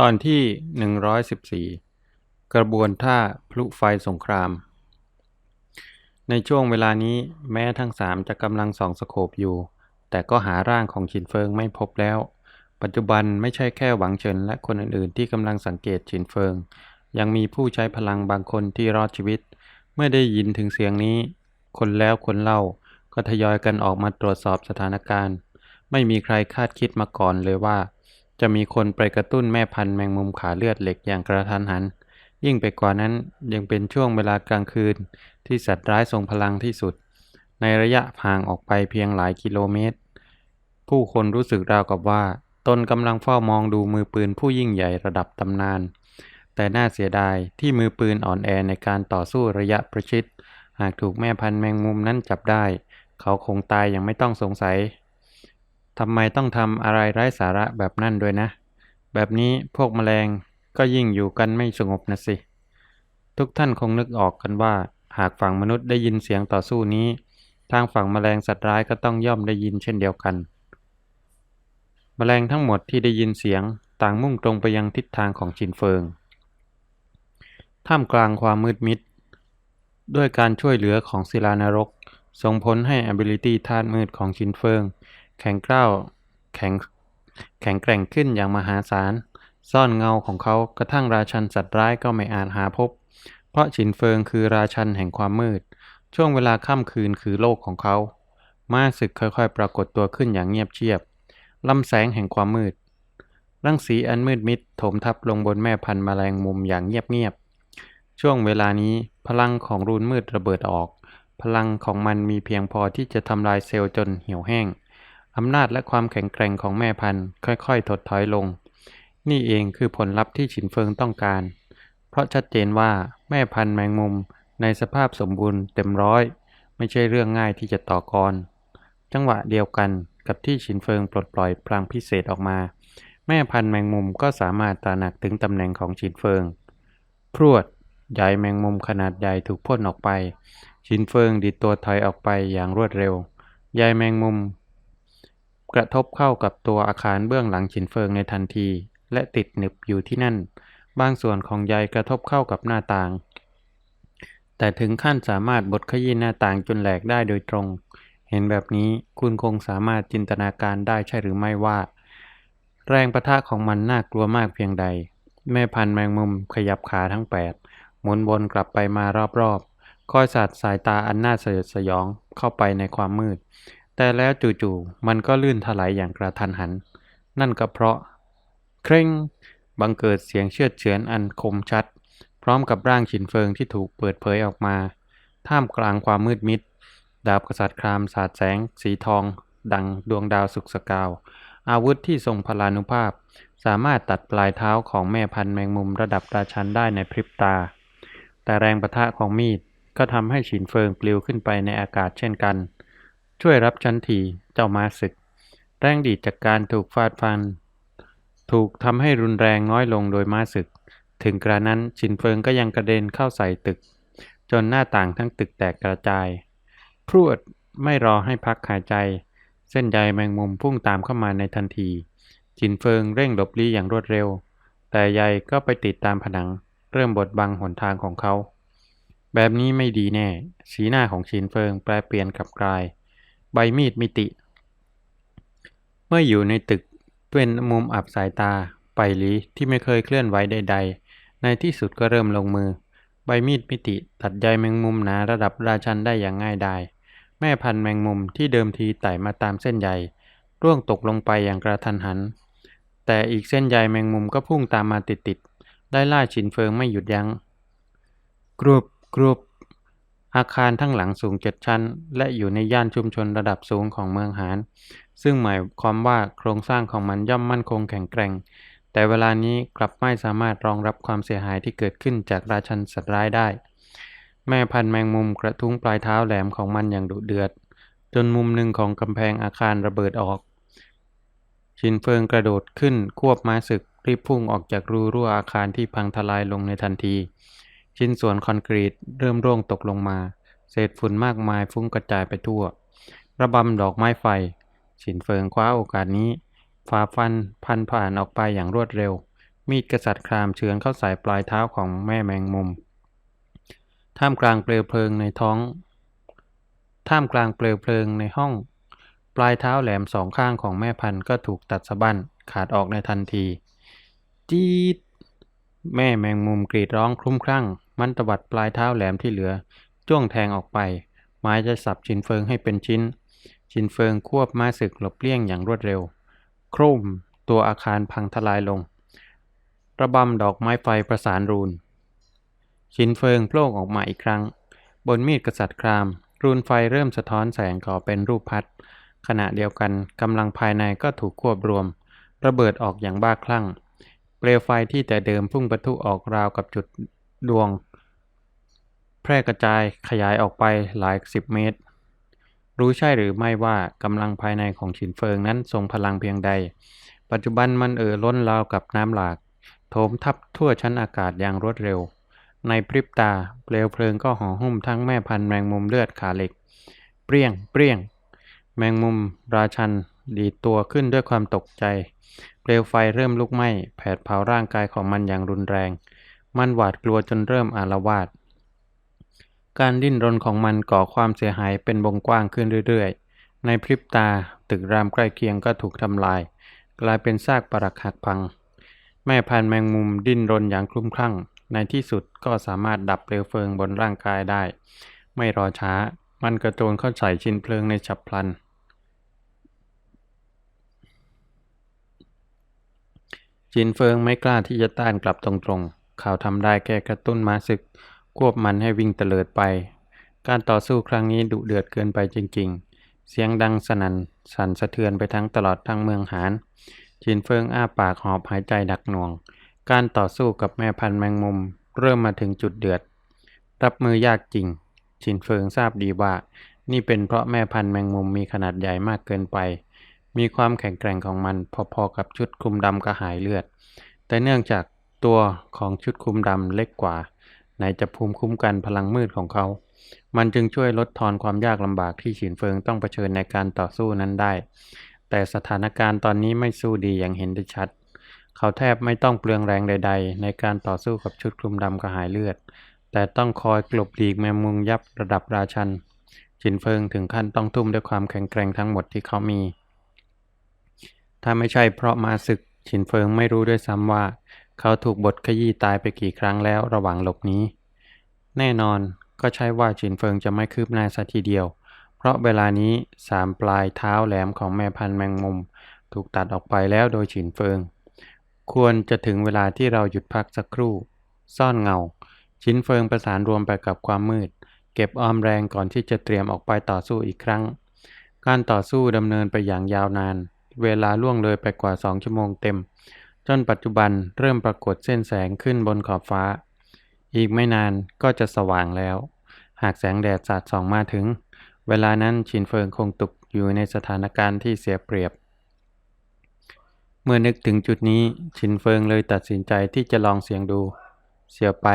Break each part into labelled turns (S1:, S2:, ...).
S1: ตอนที่หนึ่งร้อยสิบสี่กระบวนท่าพลุไฟสงคราม ในช่วงเวลานี้แม้ทั้งสามจะกำลังส่องสโคปอยู่ แต่ก็หาร่างของฉินเฟิงไม่พบแล้ว ปัจจุบันไม่ใช่แค่หวังเฉินและคนอื่นๆ ที่กำลังสังเกตฉินเฟิง ยังมีผู้ใช้พลังบางคนที่รอดชีวิต เมื่อได้ยินถึงเสียงนี้ คนแล้วคนเล่าก็ทยอยกันออกมาตรวจสอบสถานการณ์ ไม่มีใครคาดคิดมาก่อนเลยว่า จะมีคนไปกระตุ้นแม่พันธุ์แมงมุมขาเลือดเหล็กอย่างกระทันหัน ยิ่งไปกว่านั้นยังเป็นช่วงเวลากลางคืนที่สัตว์ร้ายทรงพลังที่สุด ในระยะห่างออกไปเพียงหลายกิโลเมตร ผู้คนรู้สึกราวกับว่า ตนกำลังเฝ้ามองดูมือปืนผู้ยิ่งใหญ่ระดับตำนาน แต่น่าเสียดายที่มือปืนอ่อนแอในการต่อสู้ระยะประชิด หากถูกแม่พันธุ์แมงมุมนั้นจับได้ เขาคงตายอย่างไม่ต้องสงสัย ทำไมต้องทำอะไรไร้สาระแบบนั่นด้วยนะ แบบนี้พวกแมลงก็ยิ่งอยู่กันไม่สงบนะสิ ทุกท่านคงนึกออกกันว่า หากฝั่งมนุษย์ได้ยินเสียงต่อสู้นี้ ทางฝั่งแมลงสัตว์ร้ายก็ต้องย่อมได้ยินเช่นเดียวกัน แมลงทั้งหมดที่ได้ยินเสียงต่างมุ่งตรงไปยังทิศทางของชินเฟิง ท่ามกลางความมืดมิด ด้วยการช่วยเหลือของศิลานรก ส่งผลให้ ability ธาตุมืดของชินเฟิง แข็งกร้าวแข็งแข็งแกร่งขึ้นอย่างมหาศาล ซ่อนเงาของเขากระทั่งราชันสัตว์ร้ายก็ไม่อาจหาพบ เพราะฉินเฟิงคือราชันแห่งความมืด ช่วงเวลาค่ำคืนคือโลกของเขา มาศึกค่อยๆ ปรากฏตัวขึ้นอย่างเงียบเชียบลำแสงแห่งความมืด รังสีอันมืดมิดถมทับลงบนแม่พันธุ์แมลงมุมอย่างเงียบๆ ช่วงเวลานี้พลังของรูนมืดระเบิดออก พลังของมันมีเพียงพอที่จะทำลายเซลล์จนเหี่ยวแห้ง อำนาจและความแข็งแกร่งของแม่พันธุ์ค่อยๆ ถดถอยลง นี่เองคือผลลัพธ์ที่ฉินเฟิงต้องการ เพราะชัดเจนว่าแม่พันธุ์แมงมุมในสภาพสมบูรณ์เต็มร้อย ไม่ใช่เรื่องง่ายที่จะต่อกร จังหวะเดียวกันกับที่ฉินเฟิงปลดปล่อยพลังพิเศษออกมา แม่พันธุ์แมงมุมก็สามารถตระหนักถึงตำแหน่งของฉินเฟิง พรวดใยแมงมุมขนาดใหญ่ถูกพ่นออกไป ฉินเฟิงดีดตัวถอยออกไปอย่างรวดเร็วใยแมงมุม กระทบเข้ากับตัวอาคารเบื้องหลังฉินเฟิงในทันที และติดหนึบอยู่ที่นั่น บางส่วนของใยกระทบเข้ากับหน้าต่าง แต่ถึงขั้นสามารถบดขยี้หน้าต่างจนแหลกได้โดยตรง เห็นแบบนี้คุณคงสามารถจินตนาการได้ใช่หรือไม่ว่า แรงประทะของมันน่ากลัวมากเพียงใด แม่พันแมงมุมขยับขาทั้งแปดหมุนวนกลับไปมารอบๆคอยสาดสายตาอันน่าสยดสยองเข้าไปในความมืด แต่แล้วจู่ๆมันก็ลื่นถลายอย่างกระทันหัน นั่นก็เพราะ เคร่งบังเกิดเสียงเชือดเฉือนอันคมชัด พร้อมกับร่างฉินเฟิงที่ถูกเปิดเผยออกมา ท่ามกลางความมืดมิด ดาบกษัตริย์ครามสาดแสง สีทอง ดังดวงดาวสุกสกาว อาวุธที่ทรงพลานุภาพ สามารถตัดปลายเท้าของแม่พันธุ์แมงมุมระดับราชันได้ในพริบตา แต่แรงประทะของมีดก็ทำให้ฉินเฟิงปลิวขึ้นไปในอากาศเช่นกัน ช่วยรับชั้นทีเจ้ามาศึก แรงดีดจากการถูกฟาดฟัน ถูกทำให้รุนแรงน้อยลงโดยมาศึก ถึงกระนั้นฉินเฟิงก็ยังกระเด็นเข้าใส่ตึก จนหน้าต่างทั้งตึกแตกกระจาย พรวดไม่รอให้พักหายใจ เส้นใยแมงมุมพุ่งตามเข้ามาในทันทีฉินเฟิงเร่งหลบลี้อย่างรวดเร็ว แต่ใยก็ไปติดตามผนัง เริ่มบดบังหนทางของเขา แบบนี้ไม่ดีแน่ สีหน้าของฉินเฟิงแปลเปลี่ยนกลับกลาย ใบมีดมิติ เมื่ออยู่ในตึกเป็นมุมอับสายตา ไปหลีที่ไม่เคยเคลื่อนไหวใด ๆ ในที่สุดก็เริ่มลงมือ ใบมีดมิติตัดใยแมงมุมหนาระดับราชันได้อย่างง่ายดาย แม่พันธุ์แมงมุมที่เดิมทีไต่มาตามเส้นใยร่วงตกลงไปอย่างกระทันหัน แต่อีกเส้นใยแมงมุมก็พุ่งตามมาติดๆได้ล่าฉินเฟิงไม่หยุดยัง้งกรุบกรุบ อาคารทั้งหลังสูงเจ็ดชั้น และอยู่ในย่านชุมชนระดับสูงของเมืองหาน ซึ่งหมายความว่าโครงสร้างของมันย่อมมั่นคงแข็งแกร่ง แต่เวลานี้กลับไม่สามารถรองรับความเสียหายที่เกิดขึ้นจากราชันสัตว์ร้ายได้ แม่พันแมงมุมกระทุ้งปลายเท้าแหลมของมันอย่างดุเดือด จนมุมหนึ่งของกำแพงอาคารระเบิดออก ชินเฟิงกระโดดขึ้นควบม้าศึกรีบพุ่งออกจากรูรั่วอาคารที่พังทลายลงในทันที ชิ้นส่วนคอนกรีตเริ่มร่วงตกลงมา เศษฝุ่นมากมายฟุ้งกระจายไปทั่ว ระบำดอกไม้ไฟฉินเฟิงคว้าโอกาสนี้ฝ่าฟันพันผ่านออกไปอย่างรวดเร็ว มีดกษัตริย์ครามเฉือนเข้าใส่ปลายเท้าของแม่แมงมุม ท่ามกลางเปลวเพลิงในท้อง ท่ามกลางเปลวเพลิงในห้อง ปลายเท้าแหลมสองข้างของแม่พันธุ์ก็ถูกตัดสะบั้นขาดออกในทันที จี๊ดแม่แมงมุมกรีดร้องคลุ้มคลั่ง มันตวัดปลายเท้าแหลมที่เหลือ จ้วงแทงออกไป ไม้จะสับชินเฟิงให้เป็นชิ้น ชินเฟิงควบม้าศึกหลบเลี่ยงอย่างรวดเร็ว โครมตัวอาคารพังทลายลง ระบำดอกไม้ไฟประสานรูน ชินเฟิงโผล่ออกมาอีกครั้ง บนมีดกษัตริย์คราม รูนไฟเริ่มสะท้อนแสงก่อเป็นรูปพัด ขณะเดียวกันกำลังภายในก็ถูกควบรวม ระเบิดออกอย่างบ้าคลั่ง เปลวไฟที่แต่เดิมพุ่งปะทุออกราวกับจุด ดวง แพร่กระจายขยายออกไปหลายสิบเมตร รู้ใช่หรือไม่ว่ากำลังภายในของฉินเฟิงนั้นทรงพลังเพียงใด ปัจจุบันมันเอ่อล้นราวกับน้ำหลาก โถมทับทั่วชั้นอากาศอย่างรวดเร็ว ในพริบตาเปลวเพลิงก็ห่อหุ้มทั้งแม่พันธุ์แมงมุมเลือดขาเหล็ก เปรี้ยงเปรี้ยง แมงมุม ราชันดีตัวขึ้นด้วยความตกใจ เปลวไฟเริ่มลุกไหม้แผดเผาร่างกายของมันอย่างรุนแรง มันหวาดกลัวจนเริ่มอาละวาดการดิ้นรนของมันก่อความเสียหายเป็นวงกว้างขึ้นเรื่อยๆ ในพริบตาตึกรามใกล้เคียงก็ถูกทำลาย กลายเป็นซากปรักหักพัง แม่พันแมงมุมดิ้นรนอย่างคลุ้มคลั่ง ในที่สุดก็สามารถดับเปลวเพลิงบนร่างกายได้ ไม่รอช้า มันกระโจนเข้าใส่ชิ้นเพลิงในฉับพลันจินเฟิงไม่กล้าที่จะต้านกลับตรงๆ เขาทำได้แค่กระตุ้นม้าศึก ควบมันให้วิ่งเตลิดไป การต่อสู้ครั้งนี้ดุเดือดเกินไปจริง ๆ เสียงดังสนั่นสั่นสะเทือนไปทั้งตลอดทั้งเมืองหานจินเฟิงอ้าปากหอบหายใจดักหน่วง การต่อสู้กับแม่พันธุ์แมงมุม เริ่มมาถึงจุดเดือด รับมือยากจริง จินเฟิงทราบดีว่า นี่เป็นเพราะแม่พันธุ์แมงมุมมีขนาดใหญ่มากเกินไป มีความแข็งแกร่งของมันพอๆกับชุดคลุมดำกระหายเลือด แต่เนื่องจาก ตัวของชุดคลุมดำเล็กกว่า ไหนจะภูมิคุ้มกันพลังมืดของเขา มันจึงช่วยลดทอนความยากลำบากที่ฉินเฟิงต้องเผชิญในการต่อสู้นั้นได้ แต่สถานการณ์ตอนนี้ไม่สู้ดีอย่างเห็นได้ชัด เขาแทบไม่ต้องเปลืองแรงใด ๆ ในการต่อสู้กับชุดคลุมดำกระหายเลือด แต่ต้องคอยกลบหลีกแมงมุมยับระดับราชันฉินเฟิงถึงขั้นต้องทุ่มด้วยความแข็งแกร่งทั้งหมดที่เขามี ถ้าไม่ใช่เพราะมาศึกฉินเฟิงไม่รู้ด้วยซ้ำว่า เขาถูกบทขยี้ตายไปกี่ครั้งแล้วระหว่างหลบหนี้แน่นอนก็ใช่ว่าฉินเฟิงจะไม่คืบหน้าสัทีเดียว เพราะเวลานี้สามปลายเท้าแหลมของแม่พันธุ์แมงมุม ถูกตัดออกไปแล้วโดยฉินเฟิง ควรจะถึงเวลาที่เราหยุดพักสักครู่ ซ่อนเงาชินเฟิงประสานรวมไปกับความมืด เก็บออมแรงก่อนที่จะเตรียมออกไปต่อสู้อีกครั้ง การต่อสู้ดำเนินไปอย่างยาวนาน เวลาล่วงเลยไปกว่าสองชั่วโมงเต็ม จนปัจจุบันเริ่มปรากฏเส้นแสงขึ้นบนขอบฟ้า อีกไม่นานก็จะสว่างแล้ว หากแสงแดดสาดส่องมาถึง เวลานั้นชินเฟิงคงตกอยู่ในสถานการณ์ที่เสียเปรียบ เมื่อนึกถึงจุดนี้ชินเฟิงเลยตัดสินใจที่จะลองเสียงดู เสี่ยวไป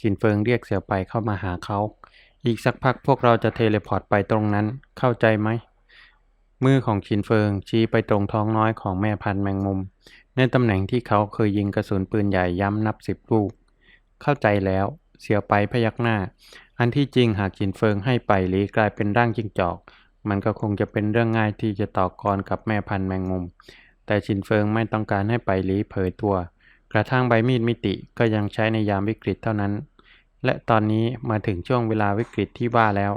S1: ชินเฟิงเรียกเสี่ยวไปเข้ามาหาเขา อีกสักพักพวกเราจะเทเลพอร์ตไปตรงนั้นเข้าใจไหมมือของชินเฟิงชี้ไปตรงท้องน้อยของแม่พันธุ์แมงมุม ในตำแหน่งที่เขาเคยยิงกระสุนปืนใหญ่ย้ำนับสิบลูก เข้าใจแล้ว เสียวไปพยักหน้า อันที่จริงหากชินเฟิงให้ไปหลีกลายเป็นร่างจิ้งจอก มันก็คงจะเป็นเรื่องง่ายที่จะต่อกรกับแม่พันธุ์แมงมุม แต่ชินเฟิงไม่ต้องการให้ไปหลีเผยตัว กระทั่งใบมีดมิติก็ยังใช้ในยามวิกฤตเท่านั้น และตอนนี้มาถึงช่วงเวลาวิกฤตที่ว่าแล้ว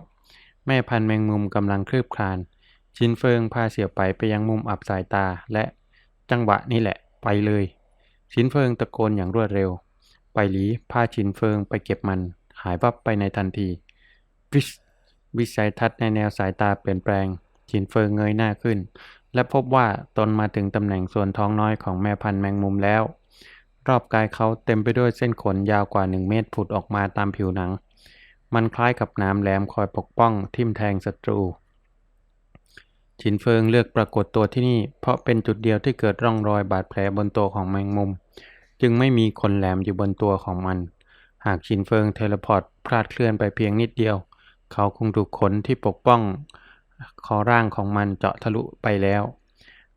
S1: แม่พันธุ์แมงมุมกำลังคลืบคลานชินเฟิงพาเสียวไปไปยังมุมอับสายตาและจังหวะนี้แหละ ไปเลย ชินเฟิงตะโกนอย่างรวดเร็ว ไปหลีพาชินเฟิงไปเก็บมัน หายวับไปในทันทีวิชวิสัยทัศน์ในแนวสายตาเปลี่ยนแปลง ชินเฟิงเงยหน้าขึ้น และพบว่าตนมาถึงตำแหน่งส่วนท้องน้อยของแม่พันธุ์แมงมุมแล้ว รอบกายเขาเต็มไปด้วยเส้นขนยาวกว่าหนึ่งเมตรผุดออกมาตามผิวหนัง มันคล้ายกับน้ำแหลมคอยปกป้องทิ่มแทงศัตรู ชินเฟิงเลือกปรากฏตัวที่นี่ เพราะเป็นจุดเดียวที่เกิดร่องรอยบาดแผลบนตัวของแมงมุม จึงไม่มีขนแหลมอยู่บนตัวของมัน หากชินเฟิงเทเลพอร์ตพลาดเคลื่อนไปเพียงนิดเดียว เขาคงถูกขนที่ปกป้อง คอร่างของมันเจาะทะลุไปแล้ว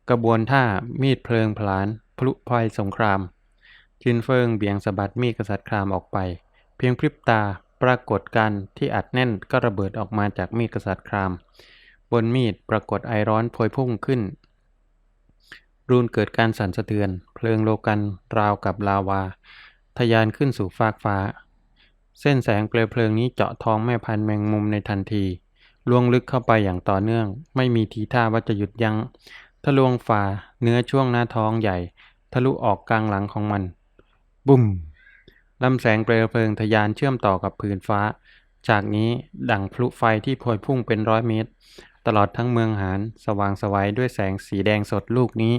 S1: กระบวนท่ามีดเพลิงพลานพลุพลอยสงครามจินเฟิงเบี่ยงสะบัดมีดกษัตริย์ครามออกไป เพียงพริบตาปรากฏการที่อัดแน่นก็ระเบิดออกมาจากมีดกษัตริย์คราม บนมีดปรากฏไอร้อนพวยพุ่งขึ้น รูนเกิดการสั่นสะเทือน เพลิงโลกันราวกับลาวาทะยานขึ้นสู่ฟากฟ้า เส้นแสงเปลวเพลิงนี้เจาะท้องแม่พันธุ์แมงมุมในทันทีล่วงลึกเข้าไปอย่างต่อเนื่อง ไม่มีทีท่าว่าจะหยุดยัง้งทะลวงฝ่าเนื้อช่วงหน้าท้องใหญ่ ทะลุออกกลางหลังของมัน บุ้มลำแสงเปลวเพลิงทะยานเชื่อมต่อกับพื้นฟ้า จากนี้ดั่งพลุไฟที่พวยพุ่งเป็นร้อยเมตร ตลอดทั้งเมืองหานสว่างสวัยด้วยแสงสีแดงสดลูกนี้